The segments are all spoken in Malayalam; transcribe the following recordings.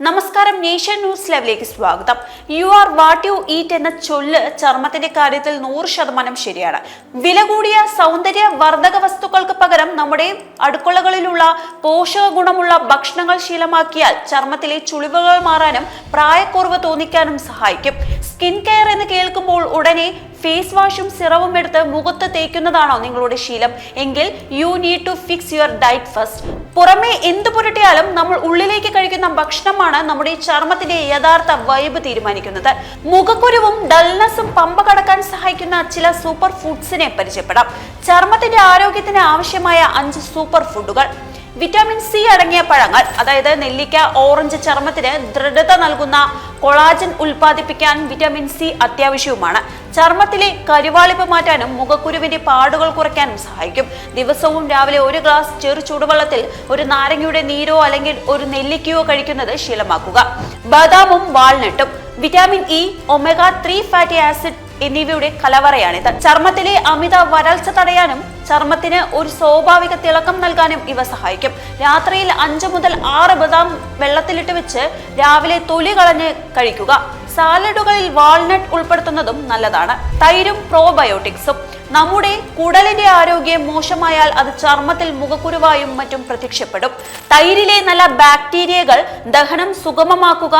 നമസ്കാരം നേഷൻ ന്യൂസ് ലൈവിലേക്ക് സ്വാഗതം. You are what you eat എന്ന ചൊല്ല് ചർമ്മത്തിന്റെ കാര്യത്തിൽ നൂറ് ശതമാനം ശരിയാണ്. വില കൂടിയ സൗന്ദര്യ വർധക വസ്തുക്കൾക്ക് പകരം നമ്മുടെ അടുക്കളകളിലുള്ള പോഷക ഗുണമുള്ള ഭക്ഷണങ്ങൾ ശീലമാക്കിയാൽ ചർമ്മത്തിലെ ചുളിവുകൾ മാറാനും പ്രായക്കുറവ് തോന്നിക്കാനും സഹായിക്കും. സ്കിൻ കെയർ എന്ന് കേൾക്കുമ്പോൾ ഉടനെ ഫേസ് വാഷും സിറവും എടുത്ത് മുഖത്ത് തേക്കുന്നതാണോ നിങ്ങളുടെ ശീലം? എങ്കിൽ you need to fix your diet first പുറമെ എന്ത് പുരട്ടിയാലും നമ്മൾ ഉള്ളിലേക്ക് കഴിക്കുന്ന ഭക്ഷണമാണ് നമ്മുടെ ചർമ്മത്തിന്റെ യഥാർത്ഥ വൈബ് തീരുമാനിക്കുന്നത്. മുഖക്കുരുവും ഡൽനസും പമ്പ കടക്കാൻ സഹായിക്കുന്ന ചില സൂപ്പർ ഫുഡ്സിനെ പരിചയപ്പെടാം. ചർമ്മത്തിന്റെ ആരോഗ്യത്തിന് ആവശ്യമായ അഞ്ച് സൂപ്പർ ഫുഡുകൾ വിറ്റാമിൻ സി അടങ്ങിയ പഴങ്ങൾ അതായത് നെല്ലിക്ക ഓറഞ്ച് ചർമ്മത്തിന് ദൃഢത നൽകുന്ന കൊളാജൻ ഉൽപ്പാദിപ്പിക്കാൻ വിറ്റാമിൻ സി അത്യാവശ്യവുമാണ്. ചർമ്മത്തിലെ കരുവാളിപ്പ് മാറ്റാനും മുഖക്കുരുവിന്റെ പാടുകൾ കുറയ്ക്കാനും സഹായിക്കും. ദിവസവും രാവിലെ ഒരു ഗ്ലാസ് ചെറു ചൂടുവെള്ളത്തിൽ ഒരു നാരങ്ങയുടെ നീരോ അല്ലെങ്കിൽ ഒരു നെല്ലിക്കയോ കഴിക്കുന്നത് ശീലമാക്കുക. ബദാമും വാൾനട്ടും vitamin e omega three fatty acid എന്നിവയുടെ കലവറയാണിത്. ചർമ്മത്തിലെ അമിത വരൾച്ച തടയാനും ചർമ്മത്തിന് ഒരു സ്വാഭാവിക തിളക്കം നൽകാനും ഇവ സഹായിക്കും. രാത്രിയിൽ അഞ്ച് മുതൽ ആറ് ബദാം വെള്ളത്തിലിട്ട് വെച്ച് രാവിലെ തൊലി കളഞ്ഞ് കഴിക്കുക. സാലഡുകളിൽ വാൾനട്ട് ഉൾപ്പെടുത്തുന്നതും നല്ലതാണ്. തൈരും പ്രോബയോട്ടിക്സും. നമ്മുടെ കുടലിന്റെ ആരോഗ്യം മോശമായാൽ അത് ചർമ്മത്തിൽ മുഖക്കുരുവായും മറ്റും പ്രത്യക്ഷപ്പെടും. തൈരിലെ നല്ല ബാക്ടീരിയകൾ ദഹനം സുഗമമാക്കുക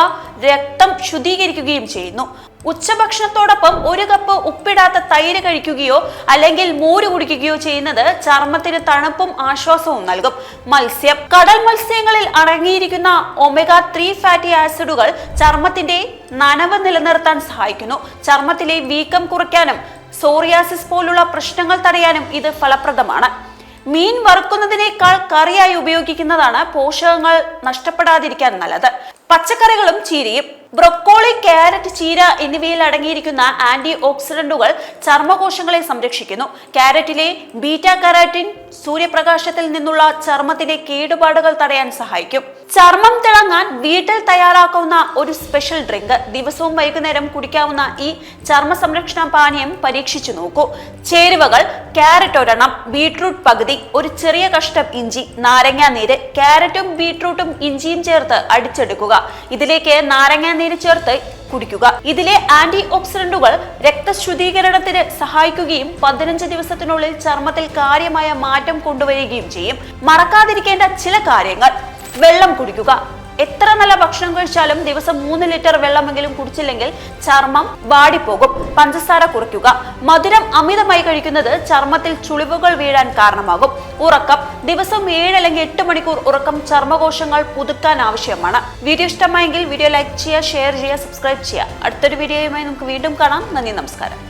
രക്തം ശുദ്ധീകരിക്കുകയും ചെയ്യുന്നു. ഉച്ചഭക്ഷണത്തോടൊപ്പം ഒരു കപ്പ് ഉപ്പിടാത്ത തൈര് കഴിക്കുകയോ അല്ലെങ്കിൽ മോര് കുടിക്കുകയോ ചെയ്യുന്നത് ചർമ്മത്തിന് തണുപ്പും ആശ്വാസവും നൽകും. മത്സ്യം. കടൽ മത്സ്യങ്ങളിൽ അടങ്ങിയിരിക്കുന്ന ഒമേഗ ത്രീ ഫാറ്റി ആസിഡുകൾ ചർമ്മത്തിന്റെ നനവ് നിലനിർത്താൻ സഹായിക്കുന്നു. ചർമ്മത്തിലെ വീക്കം കുറയ്ക്കാനും സോറിയാസിസ് പോലുള്ള പ്രശ്നങ്ങൾ തടയാനും ഇത് ഫലപ്രദമാണ്. മീൻ വറുക്കുന്നതിനേക്കാൾ കറിയായി ഉപയോഗിക്കുന്നതാണ് പോഷകങ്ങൾ നഷ്ടപ്പെടാതിരിക്കാൻ നല്ലത്. പച്ചക്കറികളും ചീരയും ബ്രൊക്കോളി കാരറ്റ് ചീര എന്നിവയിൽ അടങ്ങിയിരിക്കുന്ന ആന്റി ഓക്സിഡന്റുകൾ ചർമ്മകോശങ്ങളെ സംരക്ഷിക്കുന്നു. കാരറ്റിലെ ബീറ്റ കരാറ്റിൻ സൂര്യപ്രകാശത്തിൽ നിന്നുള്ള ചർമ്മത്തിന്റെ കേടുപാടുകൾ തടയാൻ സഹായിക്കും. ചർമ്മം തിളങ്ങാൻ വീട്ടിൽ തയ്യാറാക്കുന്ന ഒരു സ്പെഷ്യൽ ഡ്രിങ്ക്. ദിവസവും വൈകുന്നേരം കുടിക്കാവുന്ന ഈ ചർമ്മ സംരക്ഷണ പാനീയം പരീക്ഷിച്ചു നോക്കൂ. ചേരുവകൾ കാരറ്റ് ഒരെണ്ണം ബീട്രൂട്ട് പകുതി ഒരു ചെറിയ കഷ്ടം ഇഞ്ചി നാരങ്ങാ നീര് ക്യാരറ്റും ബീട്രൂട്ടും ഇഞ്ചിയും ചേർത്ത് അടിച്ചെടുക്കുക. ഇതിലേക്ക് നാരങ്ങാ നീര് ചേർത്ത് കുടിക്കുക. ഇതിലെ ആന്റി ഓക്സിഡന്റുകൾ രക്തശുദ്ധീകരണത്തിന് സഹായിക്കുകയും പതിനഞ്ച് ദിവസത്തിനുള്ളിൽ ചർമ്മത്തിൽ കാര്യമായ മാറ്റം കൊണ്ടുവരികയും ചെയ്യും. മറക്കാതിരിക്കേണ്ട ചില കാര്യങ്ങൾ. വെള്ളം കുടിക്കുക. എത്ര നല്ല ഭക്ഷണം കഴിച്ചാലും ദിവസം മൂന്ന് ലിറ്റർ വെള്ളമെങ്കിലും കുടിച്ചില്ലെങ്കിൽ ചർമ്മം വാടിപ്പോകും. പഞ്ചസാര കുറയ്ക്കുക. മധുരം അമിതമായി കഴിക്കുന്നത് ചർമ്മത്തിൽ ചുളിവുകൾ വീഴാൻ കാരണമാകും. ഉറക്കം ദിവസം ഏഴ് അല്ലെങ്കിൽ എട്ട് മണിക്കൂർ ഉറക്കം ചർമ്മകോശങ്ങൾ പുതുക്കാൻ ആവശ്യമാണ്. വീഡിയോ ഇഷ്ടമായെങ്കിൽ വീഡിയോ ലൈക്ക് ചെയ്യുക ഷെയർ ചെയ്യുക സബ്സ്ക്രൈബ് ചെയ്യുക. അടുത്തൊരു വീഡിയോയുമായി നമുക്ക് വീണ്ടും കാണാം. നന്ദി നമസ്കാരം.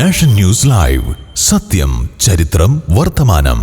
Nation news live. സത്യം ചരിത്രം വർത്തമാനം.